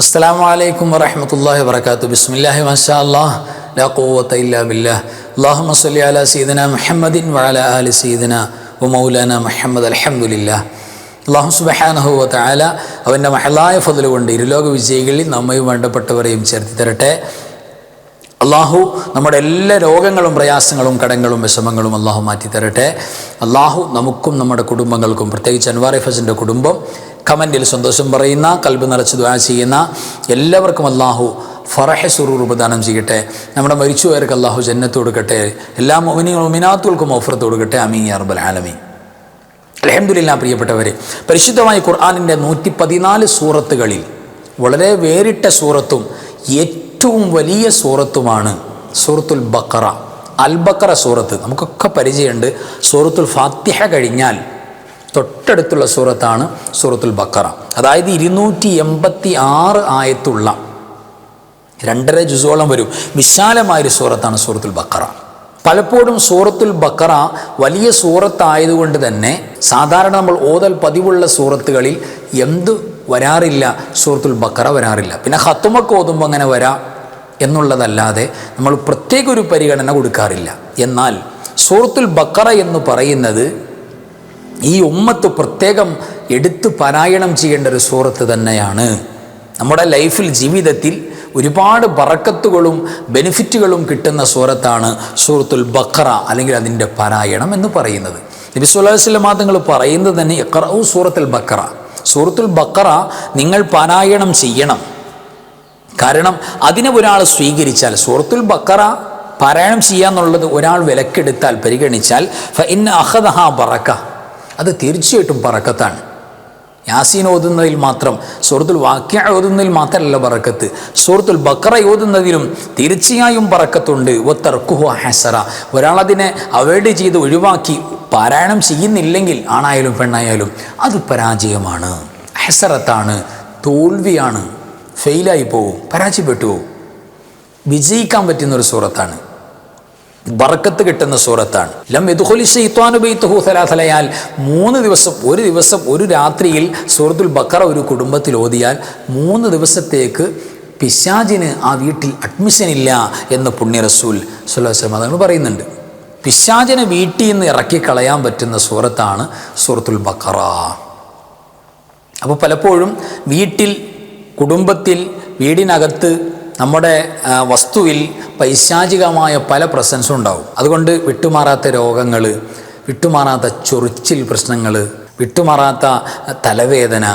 അസ്സാം വലൈക്കും വരഹമത്തല്ലാഹി വർക്കാത്തു ബിസ്മില്ലാഹി മഷാ അല്ലാഹ് ലാ ഖുവത ഇല്ലാ ബില്ലാഹ്. അല്ലാഹുമ്മ സ്വല്ലി അലാ സീദന മുഹമ്മദിൻ വഅല ആലി സീദന വ മൗലാന മുഹമ്മദ് അൽഹംദുലില്ലാഹ്. അള്ളാഹു സുബഹാനഹുവ താല അവന്റെ മഹലായ ഫതിലുകൊണ്ട് ഇരുലോക വിജയികളിൽ നമ്മയും വേണ്ടപ്പെട്ടവരെയും ചേർത്തി തരട്ടെ. അള്ളാഹു നമ്മുടെ എല്ലാ രോഗങ്ങളും പ്രയാസങ്ങളും കടങ്ങളും വിഷമങ്ങളും അള്ളാഹു മാറ്റി തരട്ടെ. അള്ളാഹു നമുക്കും നമ്മുടെ കുടുംബങ്ങൾക്കും പ്രത്യേകിച്ച് അൻവാർ ഫസിന്റെ കുടുംബം കമന്റിൽ സന്തോഷം പറയുന്ന കൽബ് നിറച്ച് ദ്വാ ചെയ്യുന്ന എല്ലാവർക്കും അള്ളാഹു ഫറഹ സുറൂർ ഉപദാനം ചെയ്യട്ടെ. നമ്മുടെ മരിച്ചുപോയവർക്ക് അള്ളാഹു ജന്നത്ത് കൊടുക്കട്ടെ. എല്ലാ മോമിനികളും മിനാത്തുകൾക്കും ഓഫറത്ത് കൊടുക്കട്ടെ. അമീൻ അറബൽ ആലമി അലഹമില്ല പ്രിയപ്പെട്ടവരെ പരിശുദ്ധമായ ഖുർആാനിന്റെ നൂറ്റി പതിനാല് സൂറത്തുകളിൽ വളരെ വേറിട്ട സൂറത്തും ഏറ്റവും വലിയ സൂറത്തുമാണ് സൂറത്തുൽ ബക്കറ അൽ ബക്കറ സൂറത്ത്. നമുക്കൊക്കെ പരിചയമുണ്ട്. സൂറത്തുൽ ഫാത്തിഹ കഴിഞ്ഞാൽ തൊട്ടടുത്തുള്ള സൂറത്താണ് സൂറത്തുൽ ബക്കറ. അതായത് ഇരുന്നൂറ്റി എൺപത്തി ആറ് ആയത്തുള്ള രണ്ടര ജുസോളം വരും. വിശാലമായൊരു സൂറത്താണ് സൂറത്തുൽ ബക്കറ. പലപ്പോഴും സൂറത്തുൽ ബക്കറ വലിയ സൂറത്തായതുകൊണ്ട് തന്നെ സാധാരണ നമ്മൾ ഓതൽ പതിവുള്ള സൂറത്തുകളിൽ എന്ത് വരാറില്ല സൂറത്തുൽ ബക്കറ വരാറില്ല. പിന്നെ ഹത്തുമൊക്കെ ഓതുമ്പോൾ അങ്ങനെ വരാം എന്നുള്ളതല്ലാതെ നമ്മൾ പ്രത്യേക ഒരു പരിഗണന കൊടുക്കാറില്ല. എന്നാൽ സൂറത്തുൽ ബക്കറ എന്ന് പറയുന്നത് ഈ ഉമ്മത്ത് പ്രത്യേകം എടുത്തു പാരായണം ചെയ്യേണ്ട ഒരു സൂറത്ത് തന്നെയാണ്. നമ്മുടെ ലൈഫിൽ ജീവിതത്തിൽ ഒരുപാട് ബറക്കത്തുകളും ബെനിഫിറ്റുകളും കിട്ടുന്ന സൂറത്താണ് സൂറത്തുൽ ബക്കറ അല്ലെങ്കിൽ അതിന്റെ പാരായണം എന്ന് പറയുന്നത്. നബി സുല്ലാ വസ്ലം തങ്ങൾ പറയുന്നത് തന്നെ ഇഖറു സൂറത്തുൽ ബക്കറ സൂറത്തുൽ ബക്കറ നിങ്ങൾ പാരായണം ചെയ്യണം. കാരണം അതിനെ ഒരാൾ സ്വീകരിച്ചാൽ സൂറത്തുൽ ബക്കറ പാരായണം ചെയ്യാന്നുള്ളത് ഒരാൾ വിലക്കെടുത്താൽ പരിഗണിച്ചാൽ ഇന്ന അഹദഹ ബറക്ക. അത് തീർച്ചയായിട്ടും പറക്കത്താണ്. യാസീൻ ഓതുന്നതിൽ മാത്രം സുഹൃത്തുൽ വാക്യ ഓതുന്നതിൽ മാത്രമല്ല പറക്കത്ത്. സുഹൃത്തുൽ ബക്കറ ഓതുന്നതിലും തീർച്ചയായും പറക്കത്തുണ്ട്. ഒത്തർക്കുഹു തർക്കുഹു ഹസറ ഒരാളതിനെ അവോയ്ഡ് ചെയ്ത് ഒഴിവാക്കി പാരായണം ചെയ്യുന്നില്ലെങ്കിൽ ആണായാലും പെണ്ണായാലും അത് പരാജയമാണ്. ഹസറത്താണ് തോൽവിയാണ്. ഫെയിലായി പോവും പരാജയപ്പെട്ടു പോവും. വിജയിക്കാൻ പറ്റുന്ന ഒരു സൂറത്താണ്. ബറക്കത്ത് കിട്ടുന്ന സൂറത്താണ്. ലം യദുഹുലിസ്ലായാൽ മൂന്ന് ദിവസം ഒരു ദിവസം ഒരു രാത്രിയിൽ സൂറത്തുൽ ബക്കറ ഒരു കുടുംബത്തിൽ ഓതിയാൽ മൂന്ന് ദിവസത്തേക്ക് പിശാജിന് ആ വീട്ടിൽ അഡ്മിഷൻ ഇല്ല എന്ന് പുണ്യ റസൂൽ സുല്ലാസ്ലം അതങ്ങൾ പറയുന്നുണ്ട്. പിശാജിനെ വീട്ടിൽ നിന്ന് ഇറക്കി കളയാൻ പറ്റുന്ന സൂറത്താണ് സൂറത്തുൽ ബക്കറ അപ്പോൾ പലപ്പോഴും വീട്ടിൽ കുടുംബത്തിൽ വീടിനകത്ത് നമ്മുടെ വസ്തുവിൽ പൈശാചികമായ പല പ്രസൻസും ഉണ്ടാവും. അതുകൊണ്ട് വിട്ടുമാറാത്ത രോഗങ്ങൾ വിട്ടുമാറാത്ത ചൊറിച്ചിൽ പ്രശ്നങ്ങൾ വിട്ടുമാറാത്ത തലവേദന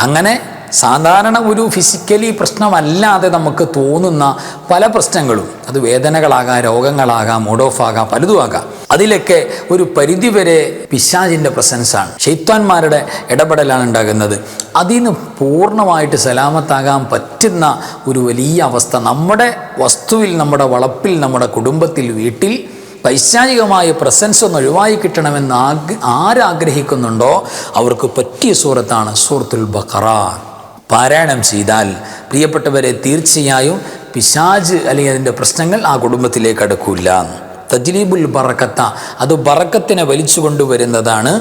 അങ്ങനെ സാധാരണ ഒരു ഫിസിക്കലി പ്രശ്നമല്ലാതെ നമുക്ക് തോന്നുന്ന പല പ്രശ്നങ്ങളും. അത് വേദനകളാകാം രോഗങ്ങളാകാം മൂഡ് ഓഫ് ആകാം പലതും ആകാം. അതിലൊക്കെ ഒരു പരിധിവരെ പിശാജിന്റെ പ്രസൻസാണ് ഷെയ്ത്താന്മാരുടെ ഇടപെടലാണ് ഉണ്ടാകുന്നത്. അതിൽ നിന്ന് പൂർണമായിട്ട് സലാമത്താകാൻ പറ്റുന്ന ഒരു വലിയ അവസ്ഥ നമ്മുടെ വസ്തുവിൽ നമ്മുടെ വളപ്പിൽ നമ്മുടെ കുടുംബത്തിൽ വീട്ടിൽ പൈശാചികമായ പ്രസൻസ് ഒന്ന് ഒഴിവായി കിട്ടണമെന്ന് ആഗ് ആരാഗ്രഹിക്കുന്നുണ്ടോ? അവർക്ക് പറ്റിയ സൂറത്താണ് സൂറത്തുൽ ബക്കറ പാരായണം ചെയ്താൽ പ്രിയപ്പെട്ടവരെ തീർച്ചയായും പിശാജ് അല്ലെങ്കിൽ അതിന്റെ പ്രശ്നങ്ങൾ ആ കുടുംബത്തിലേക്ക് അടുക്കില്ല തജ്ലീബുൽ ബറക്കത്ത അത് ബറക്കത്തിനെ വലിച്ചു കൊണ്ടുവരുന്നതാണ്.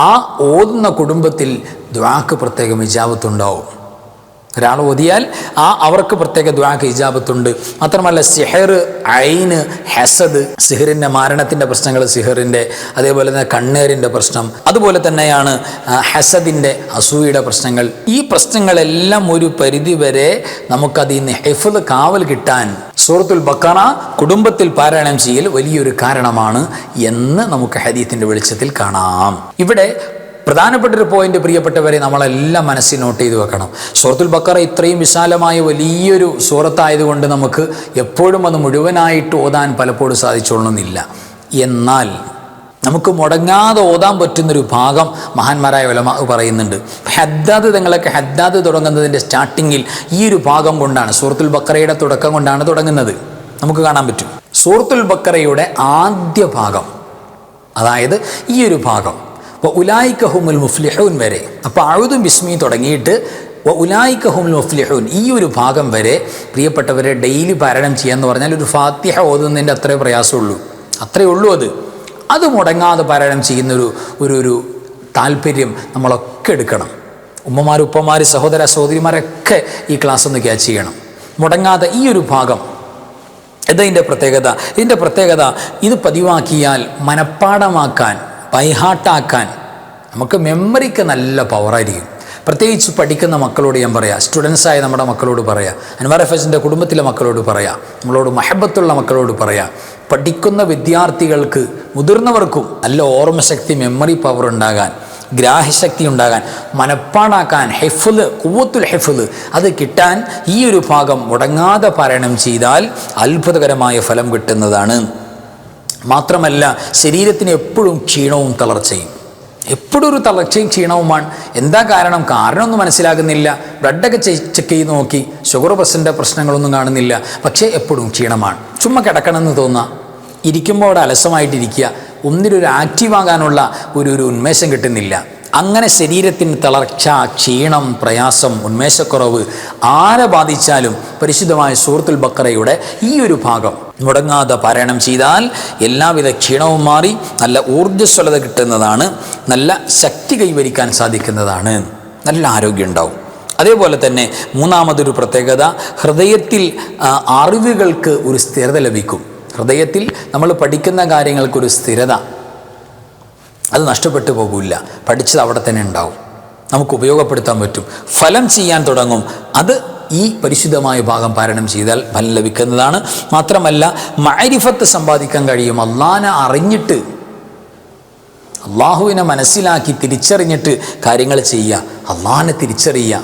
ആ ഓതുന്ന കുടുംബത്തിൽ ദ്വാക്ക് പ്രത്യേകം വിജാപത്തുണ്ടാവും ഒരാൾ ഓതിയാൽ ആ അവർക്ക് പ്രത്യേക ദ്വാക്ക് ഇജാബത്തുണ്ട് മാത്രമല്ല സിഹർ ഐന് ഹെസദ് സിഹറിന്റെ മാരണത്തിന്റെ പ്രശ്നങ്ങൾ സിഹറിന്റെ അതേപോലെ തന്നെ കണ്ണേറിന്റെ പ്രശ്നം അതുപോലെ തന്നെയാണ് ഹെസദിന്റെ അസൂയുടെ പ്രശ്നങ്ങൾ. ഈ പ്രശ്നങ്ങളെല്ലാം ഒരു പരിധി വരെ നമുക്കതിൽ നിന്ന് ഹെഫത് കാവൽ കിട്ടാൻ സൂറത്തുൽ ബക്കറ കുടുംബത്തിൽ പാരായണം ചെയ്യൽ വലിയൊരു കാരണമാണ് എന്ന് നമുക്ക് ഹദീത്തിന്റെ വെളിച്ചത്തിൽ കാണാം. ഇവിടെ പ്രധാനപ്പെട്ട ഒരു പോയിന്റ് പ്രിയപ്പെട്ടവരെ നമ്മളെല്ലാം മനസ്സിൽ നോട്ട് ചെയ്ത് വെക്കണം. സൂറത്തുൽ ബക്കറ ഇത്രയും വിശാലമായ വലിയൊരു സൂറത്തായതുകൊണ്ട് നമുക്ക് എപ്പോഴും അത് മുഴുവനായിട്ട് ഓതാൻ പലപ്പോഴും സാധിച്ചോളണമെന്നില്ല. എന്നാൽ നമുക്ക് മുടങ്ങാതെ ഓതാൻ പറ്റുന്നൊരു ഭാഗം മഹാന്മാരായ വലമ പറയുന്നുണ്ട്. ഹദ്ദാദ് തങ്ങളൊക്കെ ഹദ്ദാദ് തുടങ്ങുന്നതിന്റെ സ്റ്റാർട്ടിങ്ങിൽ ഈ ഒരു ഭാഗം കൊണ്ടാണ് സൂറത്തുൽ ബക്കറയുടെ തുടക്കം കൊണ്ടാണ് തുടങ്ങുന്നത്. നമുക്ക് കാണാൻ പറ്റും. സൂറത്തുൽ ബക്കറയുടെ ആദ്യ ഭാഗം അതായത് ഈ ഒരു ഭാഗം അപ്പോൾ ഉലായിക്കഹുമുൽ മുഫ്ലിഹുൻ വരെ. അപ്പോൾ അഴുതും ബിസ്മി തുടങ്ങിയിട്ട് ഉലായിക്കഹുമുൽ മുഫ്ലിഹുൻ ഈ ഒരു ഭാഗം വരെ പ്രിയപ്പെട്ടവരെ ഡെയിലി പാരായണം ചെയ്യാന്ന് പറഞ്ഞാൽ ഒരു ഫാത്തിഹ ഓതുന്നതിന്റെ അത്രേ പ്രയാസമുള്ളൂ. അത്രേ ഉള്ളൂ അത്. അത് മുടങ്ങാതെ പാരായണം ചെയ്യുന്നൊരു ഒരു ഒരു താല്പര്യം നമ്മളൊക്കെ എടുക്കണം. ഉമ്മമാർ ഉപ്പമാർ സഹോദര സഹോദരിമാരൊക്കെ ഈ ക്ലാസ് ഒന്ന് ക്യാച്ച് ചെയ്യണം. മുടങ്ങാതെ ഈ ഒരു ഭാഗം. ഇതിന്റെ പ്രത്യേകത. ഇതിന്റെ പ്രത്യേകത ഇത് പതിവാക്കിയാൽ മനഃപ്പാടമാക്കാൻ ബൈഹാട്ടാക്കാൻ നമുക്ക് മെമ്മറിക്ക് നല്ല പവറായിരിക്കും. പ്രത്യേകിച്ച് പഠിക്കുന്ന മക്കളോട് ഞാൻ പറയാം സ്റ്റുഡൻസായ നമ്മുടെ മക്കളോട് പറയാം അൻവർ എഫ് എസിന്റെ കുടുംബത്തിലെ മക്കളോട് പറയാം നമ്മളോട് മഹബത്തുള്ള മക്കളോട് പറയാം പഠിക്കുന്ന വിദ്യാർത്ഥികൾക്ക് മുതിർന്നവർക്കും നല്ല ഓർമ്മശക്തി മെമ്മറി പവർ ഉണ്ടാകാൻ ഗ്രാഹ്യശക്തി ഉണ്ടാകാൻ മനപ്പാടാക്കാൻ ഹെഫുൽ കുവത്തുൽ ഹെഫുൽ അത് കിട്ടാൻ ഈ ഒരു ഭാഗം മുടങ്ങാതെ പാരായണം ചെയ്താൽ അത്ഭുതകരമായ ഫലം കിട്ടുന്നതാണ്. മാത്രമല്ല ശരീരത്തിന് എപ്പോഴും ക്ഷീണവും തളർച്ചയും. എപ്പോഴും ഒരു തളർച്ചയും ക്ഷീണവുമാണ്. എന്താ കാരണം? കാരണമൊന്നും മനസ്സിലാകുന്നില്ല. ബ്ലഡൊക്കെ ചെക്ക് ചെയ്ത് നോക്കി. ഷുഗർ പ്രസിന്റെ പ്രശ്നങ്ങളൊന്നും കാണുന്നില്ല. പക്ഷേ എപ്പോഴും ക്ഷീണമാണ്. ചുമ്മാ കിടക്കണമെന്ന് തോന്നുക ഇരിക്കുമ്പോൾ അവിടെ അലസമായിട്ടിരിക്കുക. ഒന്നിനൊരു ആക്റ്റീവ് ആകാനുള്ള ഒരു ഒരു ഉന്മേഷം കിട്ടുന്നില്ല. അങ്ങനെ ശരീരത്തിന് തളർച്ച ക്ഷീണം പ്രയാസം ഉന്മേഷക്കുറവ് ആരെ ബാധിച്ചാലും പരിശുദ്ധമായ സൂറത്തുൽ ബക്കറയുടെ ഈ ഒരു ഭാഗം മുടങ്ങാതെ പാരായണം ചെയ്താൽ എല്ലാവിധ ക്ഷീണവും മാറി നല്ല ഊർജസ്വലത കിട്ടുന്നതാണ് നല്ല ശക്തി കൈവരിക്കാൻ സാധിക്കുന്നതാണ്. നല്ല ആരോഗ്യം ഉണ്ടാവും. അതേപോലെ തന്നെ മൂന്നാമതൊരു പ്രത്യേകത ഹൃദയത്തിൽ അറിവുകൾക്ക് ഒരു സ്ഥിരത ലഭിക്കും. ഹൃദയത്തിൽ നമ്മൾ പഠിക്കുന്ന കാര്യങ്ങൾക്കൊരു സ്ഥിരത. അത് നഷ്ടപ്പെട്ടു പോകില്ല പഠിച്ചത് അവിടെ തന്നെ ഉണ്ടാവും. നമുക്ക് ഉപയോഗപ്പെടുത്താൻ പറ്റും. ഫലം ചെയ്യാൻ തുടങ്ങും. അത് ഈ പരിശുദ്ധമായ ഭാഗം പാരണം ചെയ്താൽ ഫലം ലഭിക്കുന്നതാണ്. മാത്രമല്ല മൈരിഫത്ത് സമ്പാദിക്കാൻ കഴിയും. അള്ളാനെ അറിഞ്ഞിട്ട് അള്ളാഹുവിനെ മനസ്സിലാക്കി തിരിച്ചറിഞ്ഞിട്ട് കാര്യങ്ങൾ ചെയ്യുക. അള്ളാഹിനെ തിരിച്ചറിയുക.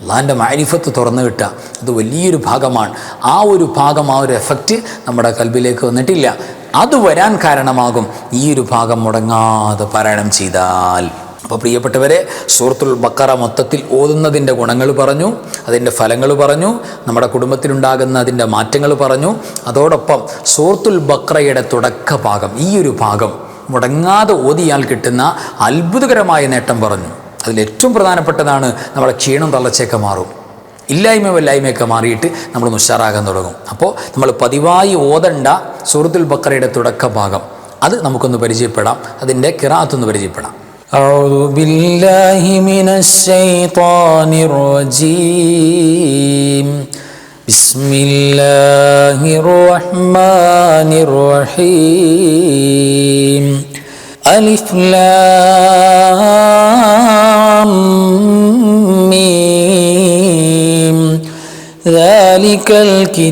അള്ളാഹിന്റെ മാരിഫത്ത് തുറന്നു കിട്ടുക അത് വലിയൊരു ഭാഗമാണ്. ആ ഒരു ഭാഗം ആ ഒരു എഫക്റ്റ് നമ്മുടെ കൽബിലേക്ക് വന്നിട്ടില്ല. അത് വരാൻ കാരണമാകും. ഈ ഒരു ഭാഗം മുടങ്ങാതെ പാരായണം ചെയ്താൽ. അപ്പോൾ പ്രിയപ്പെട്ടവരെ സൂറത്തുൽ ബക്കറ മൊത്തത്തിൽ ഓതുന്നതിന്റെ ഗുണങ്ങൾ പറഞ്ഞു അതിന്റെ ഫലങ്ങൾ പറഞ്ഞു നമ്മുടെ കുടുംബത്തിലുണ്ടാകുന്ന അതിന്റെ മാറ്റങ്ങൾ പറഞ്ഞു. അതോടൊപ്പം സൂറത്തുൽ ബക്രയുടെ തുടക്ക ഭാഗം ഈ ഒരു ഭാഗം മുടങ്ങാതെ ഓതിയാൽ കിട്ടുന്ന അത്ഭുതകരമായ നേട്ടം പറഞ്ഞു. അതിൽ ഏറ്റവും പ്രധാനപ്പെട്ടതാണ് നമ്മുടെ ക്ഷീണം തള്ളച്ചേക്ക് മാറും. ഇല്ലായ്മ വല്ലായ്മയൊക്കെ മാറിയിട്ട് നമ്മൾ ഉഷാറാകാൻ തുടങ്ങും അപ്പോൾ നമ്മൾ പതിവായി ഓതണ്ട സൂറത്തുൽ ബക്കറയുടെ തുടക്ക ഭാഗം അത് നമുക്കൊന്ന് പരിചയപ്പെടാം അതിൻ്റെ കിറാത്തൊന്ന് പരിചയപ്പെടാം أعوذ بالله من الشيطان الرجيم بسم الله الرحمن الرحيم ألف لام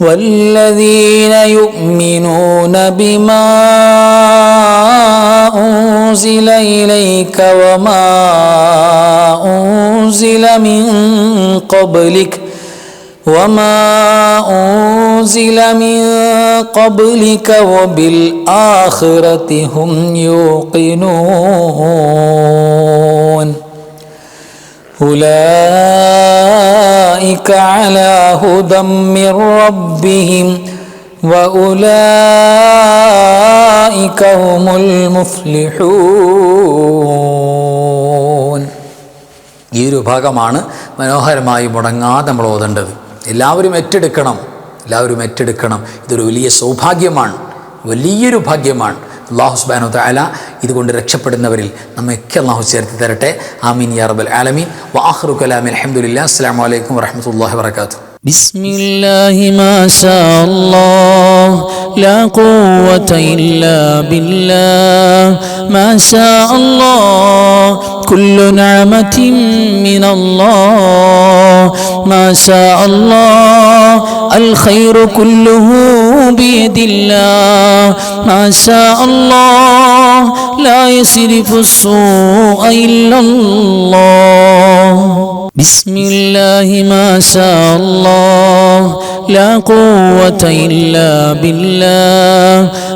والذين يؤمنون بما أنزل إليك وما أنزل من قبلك وما أنزل من قبلك وبالآخرة هم يوقنون أولئك على هدى من ربهم وأولئك هم المفلحون ഈ ഒരു ഭാഗമാണ് മനോഹരമായി മുടങ്ങാതെ നമ്മൾ ഓതേണ്ടത് എല്ലാവരും ഏറ്റെടുക്കണം എല്ലാവരും ഏറ്റെടുക്കണം ഇതൊരു വലിയ സൗഭാഗ്യമാണ് വലിയൊരു ഭാഗ്യമാണ് അള്ളാഹു സുബാനു താല ഇതുകൊണ്ട് രക്ഷപ്പെടുന്നവരിൽ നമ്മയൊക്കെ അള്ളാഹു ചേർത്ത് തരട്ടെ ആമീൻ യാ റബ്ബൽ ആലമീൻ വാഹ്റു കലാമി അലഹമുല്ല അസ്സാം വലൈക്കും വറഹമത്തല്ലാ വാത്തു بسم الله ما شاء الله لا قوة إلا بالله ما شاء الله كل نعمة من الله ما شاء الله الخير كله بيد الله. ما شاء الله لا يصرف السوء إلا الله. بسم الله ما شاء الله لا قوة إلا بالله.